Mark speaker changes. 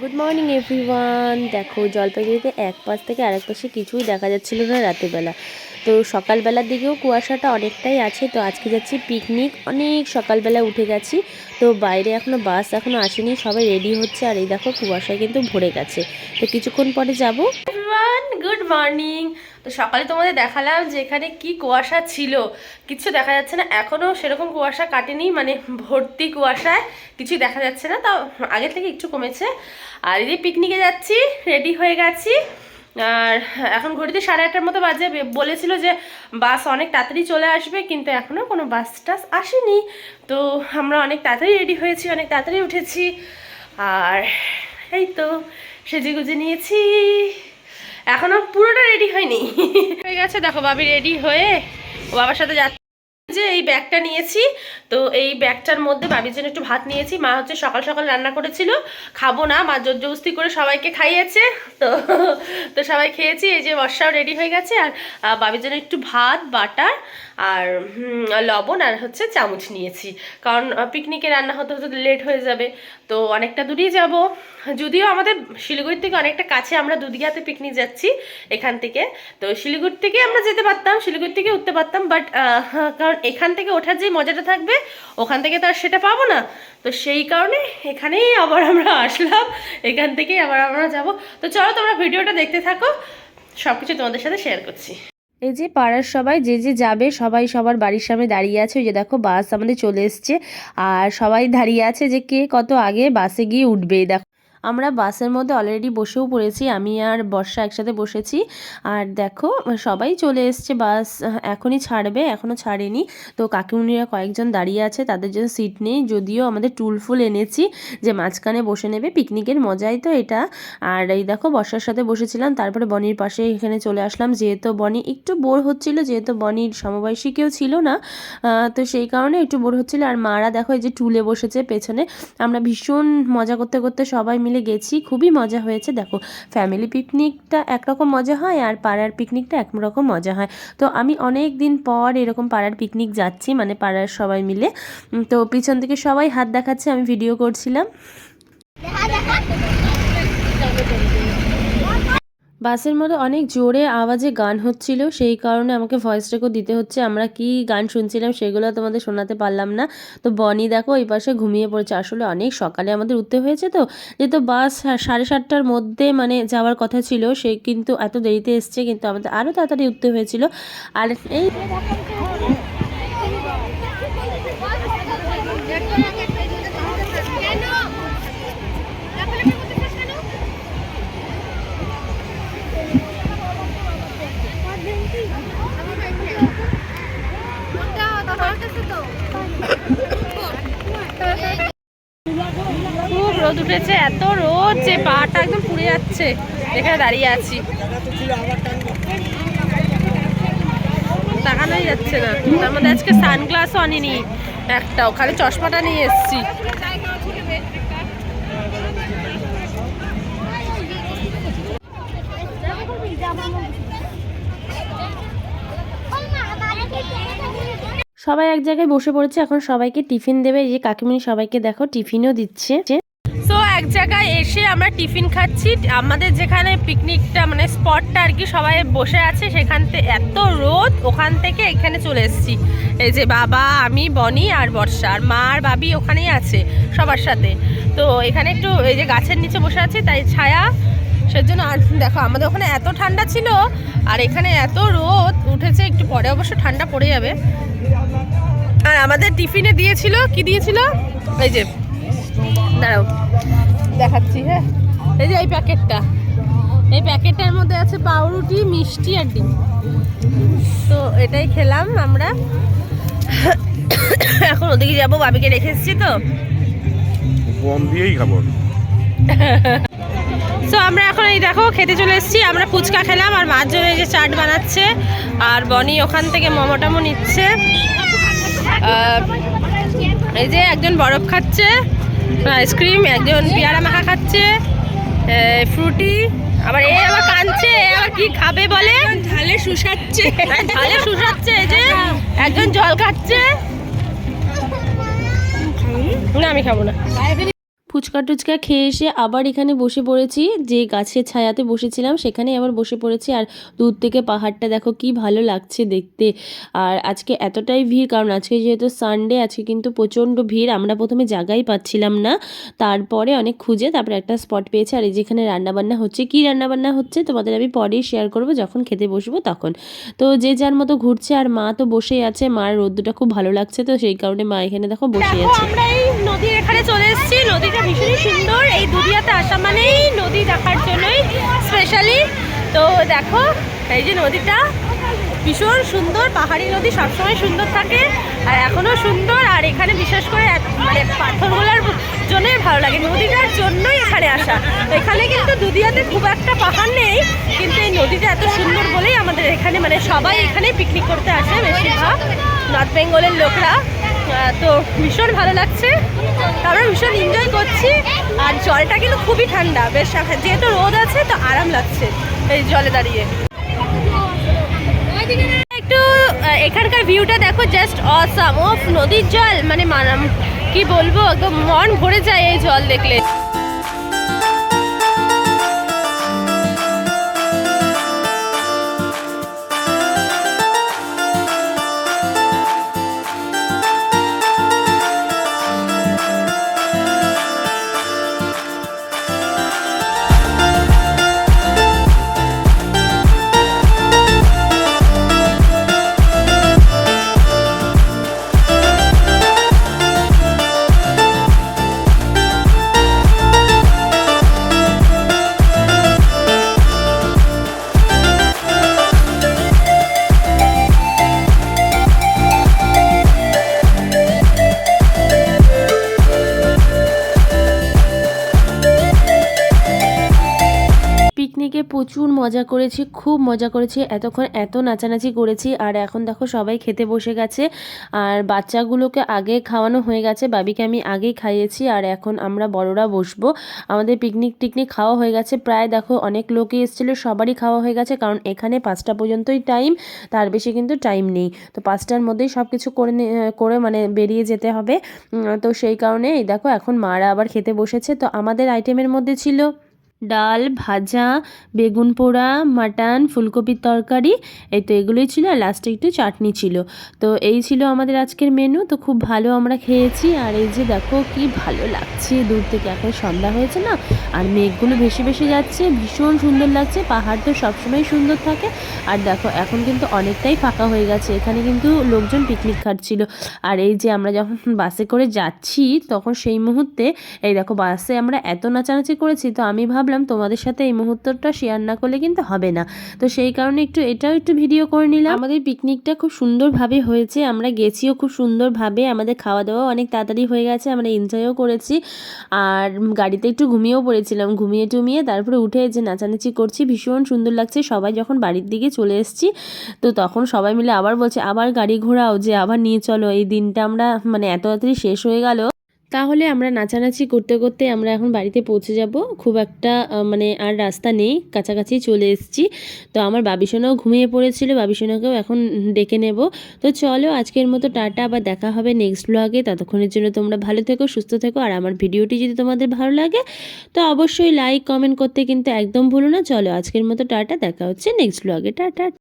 Speaker 1: Good morning everyone দেখো, জলপাইগুড়িতে এক পাশ থেকে আরেক পাশে কিছুই দেখা যাচ্ছিল না রাতেরবেলা তো সকালবেলার দিকেও কুয়াশাটা অনেকটাই আছে। তো আজকে যাচ্ছি পিকনিক অনেক সকালবেলা উঠে গেছি। তো বাইরে এখনও বাস এখনও আসেনি। সবাই রেডি হচ্ছে। আর এই দেখো কুয়াশা কিন্তু ভরে গেছে। তো কিছুক্ষণ পরে যাব। Good morning. তো সকালে তোমাদের দেখালাম যে এখানে কি কুয়াশা ছিল। কিছু দেখা যাচ্ছে না এখনও সেরকম কুয়াশা কাটেনি মানে ভর্তি কুয়াশায় কিছুই দেখা যাচ্ছে না, তাও আগের থেকে একটু কমেছে। আর এই পিকনিকে যাচ্ছি রেডি হয়ে গেছি। আর এখন ঘড়িতে সাড়ে আটটার মতো বাজে বলেছিল যে বাস অনেক তাড়াতাড়ি চলে আসবে, কিন্তু এখনও কোনো বাস টাস আসেনি। তো আমরা অনেক তাড়াতাড়ি রেডি হয়েছি, অনেক তাড়াতাড়ি উঠেছি। আর এই তো সেজে গুজে নিয়েছি। এখনও পুরোটা রেডি হয়নি। হয়ে গেছে দেখো বাবি রেডি হয়ে বাবার সাথে যাচ্ছে। যে এই ব্যাগটা নিয়েছি, তো এই ব্যাগটার মধ্যে বাবির জন্য একটু ভাত নিয়েছি। মা হচ্ছে সকাল সকাল রান্না করেছিল, খাব না, মা জোর জবস্তি করে সবাইকে খাইয়েছে, তো তো সবাই খেয়েছি, এই যে বর্ষাও রেডি হয়ে গেছে, আর বাবির জন্য একটু ভাত, বাটার, আর লবণ, আর হচ্ছে চামচ নিয়েছি। কারণ পিকনিকে রান্না হতে হতে লেট হয়ে যাবে, তো অনেকটা দূরেই যাব। যদিও আমাদের শিলিগুড়ির থেকে অনেকটা কাছে আমরা দুদিয়াতে পিকনিক যাচ্ছি এখান থেকে, তো শিলিগুড়ি থেকে আমরা যেতে পারতাম, শিলিগুড়ি থেকে উঠতে পারতাম বাট কারণ এখান থেকে ওঠার যে মজাটা থাকবে, ওখান থেকে তো আর সেটা পাবো না। তো সেই কারণে এখানেই আবার আমরা আসলাম। এখান থেকেই আবার আমরা যাব। তো চলো তোমরা ভিডিওটা দেখতে থাকো। সব কিছু তোমাদের সাথে শেয়ার করছি। এই যে পাড়ার সবাই, যে যে যাবে, সবাই সবার বাড়ির সামনে দাঁড়িয়ে আছে। ওই যে দেখো বাস আমাদের চলে এসছে। আর সবাই দাঁড়িয়ে আছে যে কে কত আগে বাসে গিয়ে উঠবে। দেখো আমরা বাসের মধ্যে অলরেডি বসেও পড়েছি, আমি আর বর্ষা একসাথে বসেছি। আর দেখো, সবাই চলে এসছে, বাস এখনই ছাড়বে, এখনও ছাড়েনি। তো কাকিমুনিরা কয়েকজন দাঁড়িয়ে আছে, তাদের জন্য সিট নেই। যদিও আমাদের টুল ফুল এনেছি, যে মাঝখানে বসে নেবে পিকনিকের মজাই তো এটা। আর এই দেখো, বর্ষার সাথে বসেছিলাম, তারপরে বনির পাশে এখানে চলে আসলাম। যেহেতু বনি একটু বোর হচ্ছিল, যেহেতু বনির সমবয়সী কেউ ছিল না তো সেই কারণে একটু বোর হচ্ছিল। আর মারা দেখো, এই যে টুলে বসেছে পেছনে। আমরা ভীষণ মজা করতে করতে সবাই মিলে গেছি, খুবই মজা হয়েছে। দেখো ফ্যামিলি পিকনিকটা একরকম মজা হয় আর পাড়ার পিকনিকটা একরকম মজা হয়। তো আমি অনেক দিন পর এরকম পাড়ার পিকনিক যাচ্ছি মানে পাড়ার সবাই মিলে। তো পিছন থেকে সবাই হাত দেখাচ্ছে, আমি ভিডিও করছিলাম। বাসের মধ্যে অনেক জোরে আওয়াজে গান হচ্ছিল, সেই কারণে আমাকে ভয়েস রেকর্ড দিতে হচ্ছে। আমরা কি গান শুনছিলাম সেগুলো তোমাদের শোনাতে পারলাম না। তো বনি দেখো এই পাশে ঘুমিয়ে পড়েছে। আসলে অনেক সকালে আমাদের উঠতে হয়েছে তো, যেহেতু বাস সাড়ে সাতটার মধ্যে মানে যাওয়ার কথা ছিল, সে কিন্তু এত দেরিতে এসছে, কিন্তু আমাদের আরও তাড়াতাড়ি উঠতে হয়েছিল। আর এই উঠেছে, এত রোদ যে পাটা একদম পুড়ে যাচ্ছে। এখানে দাঁড়িয়ে আছি। তাকানোই যাচ্ছে না। তার মধ্যে আজকে সানগ্লাসও আনিনি একটাও খালি চশমাটা নিয়ে এসেছি। সবাই এক জায়গায় বসে পড়েছে। এখন সবাইকে টিফিন দেবে। যে কাকিমণি সবাইকে দেখো, টিফিনও দিচ্ছে। জায়গায় এসে আমরা টিফিন খাচ্ছি। আমাদের যেখানে পিকনিকটা মানে স্পটটা আর কি সবাই বসে আছে, সেখান থেকে এত রোদ, ওখান থেকে এখানে চলে এসেছি। এই যে বাবা, আমি, বনি আর বর্ষা, আর মা আর বাবি ওখানেই আছে সবার সাথে। তো এখানে একটু এই যে গাছের নিচে বসে আছি, তাই ছায়া। সেজন্য আর দেখো, আমাদের ওখানে এত ঠান্ডা ছিল, আর এখানে এত রোদ, উঠেছে একটু পরে অবশ্য ঠান্ডা পড়ে যাবে। আর আমাদের টিফিনে দিয়েছিল, কি দিয়েছিল? এই যে, দাঁড়াও। দেখাচ্ছি হ্যাঁ। এই যে এই প্যাকেটটা। এই প্যাকেটটার মধ্যে আছে পাউরুটি মিষ্টি আর ডিম। তো এটাই খেলাম আমরা। এখন ওদিকে যাব বাবিকে রেখে এসেছি তো।
Speaker 2: বম দিয়েই খাব।
Speaker 1: সো আমরা এখন এই দেখো খেতে চলে এসেছি। আমরা ফুচকা খেলাম আর মার জন্য এই যে চাট বানাচ্ছে আর বনি ওখান থেকে মোমো টামো নিচ্ছে এই যে একজন বরফ খাচ্ছে। আইসক্রিম একজন পেয়ারা মাখা খাচ্ছে ফ্রুটি আবার এ আবার কাঁদছে এ আবার কি খাবে বলে? ঢালে শুষাচ্ছে। ঢালে শুষাচ্ছে এই যে একজন জল খাচ্ছে। না আমি খাব না।
Speaker 3: ফুচকা টুচকা খেয়ে এসে আবার এখানে বসে পড়েছি। যে গাছের ছায়াতে বসেছিলাম সেখানে আবার বসে পড়েছি। আর দূর থেকে পাহাড়টা দেখো কি ভালো লাগছে দেখতে। আর আজকে এতটাই ভিড় কারণ আজকে যেহেতু সানডে আজকে কিন্তু প্রচণ্ড ভিড়। আমরা প্রথমে জায়গাই পাচ্ছিলাম না। তারপরে অনেক খুঁজে তারপরে একটা স্পট পেয়েছে। আর এই যেখানে রান্নাবান্না হচ্ছে কি রান্নাবান্না হচ্ছে তোমাদের আমি পরেই শেয়ার করব। যখন খেতে বসবো তখন। তো যে যার মতো ঘুরছে আর মা তো বসেই আছে। মার রোদ্দুটা খুব ভালো লাগছে তো সেই কারণে মা এখানে দেখো বসে আছে।
Speaker 1: নদীর এখানে চলে এসেছি। নদীটা ভীষণই সুন্দর। এই দুদিয়াতে আসা মানেই নদী দেখার জন্যই স্পেশালি তো দেখো, এই যে নদীটা ভীষণ সুন্দর। পাহাড়ি নদী সবসময় সুন্দর থাকে আর এখনও সুন্দর। আর এখানে বিশেষ করে মানে পাথরগুলোর জন্যই ভালো লাগে। নদীটার জন্যই এখানে আসা। এখানে কিন্তু দুদিয়াতে খুব একটা পাহাড় নেই, কিন্তু এই নদীটা এত সুন্দর বলেই আমাদের এখানে মানে সবাই এখানে পিকনিক করতে আসে বেশিরভাগ। নর্থ বেঙ্গলের লোকরা। তো ভীষণ ভালো লাগছে। আমরা ভীষণ এনজয় করছি। আর জলটা কিন্তু খুবই ঠান্ডা। বেশ, যেহেতু রোদ আছে, তো আরাম লাগছে এই জলে দাঁড়িয়ে। একটু এখানকার ভিউটা দেখো জাস্ট অসাম ও নদীর জল মানে কি বলব, একদম মন ভরে যায় এই জল দেখলে।
Speaker 3: প্রচুর মজা করেছি, খুব মজা করেছি। এতক্ষণ এত নাচানাচি করেছি আর এখন দেখো সবাই খেতে বসে গেছে আর বাচ্চাগুলোকে আগে খাওয়ানো হয়ে গেছে, বাবিকে আমি আগেই খাইয়েছি আর এখন আমরা বড়রা বসবো। আমাদের পিকনিক টিকনিক খাওয়া হয়ে গেছে। প্রায় দেখো অনেক লোকই এসেছিল, সবারই খাওয়া হয়ে গেছে কারণ এখানে পাঁচটা পর্যন্তই টাইম তার বেশি কিন্তু টাইম নেই। তো পাঁচটার মধ্যেই সব কিছু করে করে মানে বেরিয়ে যেতে হবে। তো সেই কারণে এই দেখো এখন মারা আবার খেতে বসেছে। তো আমাদের আইটেমের মধ্যে ছিল ডাল, ভাজা, বেগুন পোড়া, মাটন, ফুলকপির তরকারি, এই তো এগুলোই ছিল আর লাস্টে একটু চাটনি ছিল। তো এই ছিল আমাদের আজকের মেনু তো খুব ভালো আমরা খেয়েছি। আর এই যে দেখো কি ভালো লাগছে, দূর থেকে এখন সন্ধ্যা হয়েছে না, আর মেঘগুলো ভেসে ভেসে যাচ্ছে, ভীষণ সুন্দর লাগছে, পাহাড় তো সবসময় সুন্দর থাকে। আর দেখো এখন কিন্তু অনেকটাই ফাঁকা হয়ে গেছে, এখানে কিন্তু লোকজন পিকনিক খাচ্ছিল আর এই যে আমরা যখন বাসে করে যাচ্ছি, তখন সেই মুহূর্তে, এই দেখো বাসে আমরা এত নাচানাচি করেছি, তো আমি ভাবলাম তোমাদের সাথে এই মুহূর্তটা শেয়ার না করলে কিন্তু হবে না। তো সেই কারণে একটু এটাও একটু ভিডিও করে নিলাম। আমাদের পিকনিকটা খুব সুন্দরভাবে হয়েছে, আমরা গেছিও খুব সুন্দরভাবে, আমাদের খাওয়া দাওয়া অনেক তাড়াতাড়ি হয়ে গেছে, আমরা এনজয়ও করেছি। আর গাড়িতে একটু ঘুমিয়েও পড়েছিলাম, ঘুমিয়ে টুমিয়ে তারপরে উঠে যে নাচানাচি করছি, ভীষণ সুন্দর লাগছে, সবাই যখন বাড়ির দিকে চলে এসেছি, তো তখন সবাই মিলে আবার বলছে, আবার গাড়ি ঘোরাও, যে আবার নিয়ে চলো, এই দিনটা আমরা মানে এত তাড়াতাড়ি শেষ হয়ে গেল। তাহলে আমরা নাচানাচি করতে করতে আমরা এখন বাড়িতে পৌঁছে যাব। খুব একটা মানে আর রাস্তা নেই, কাছাকাছি চলে এসেছি। তো আমার বাবিসোনাও ঘুমিয়ে পড়েছিল, বাবিসোনাকেও এখন ডেকে নেব। তো চলো আজকের মতো টাটা, আবার দেখা হবে নেক্সট ব্লগে ততক্ষণের জন্য তোমরা ভালো থেকো, সুস্থ থেকো। আর আমার ভিডিওটি যদি তোমাদের ভালো লাগে, তো অবশ্যই লাইক কমেন্ট করতে কিন্তু একদম ভুলো না। চলো আজকের মতো টাটা, দেখা হচ্ছে নেক্সট ব্লগে টাটা।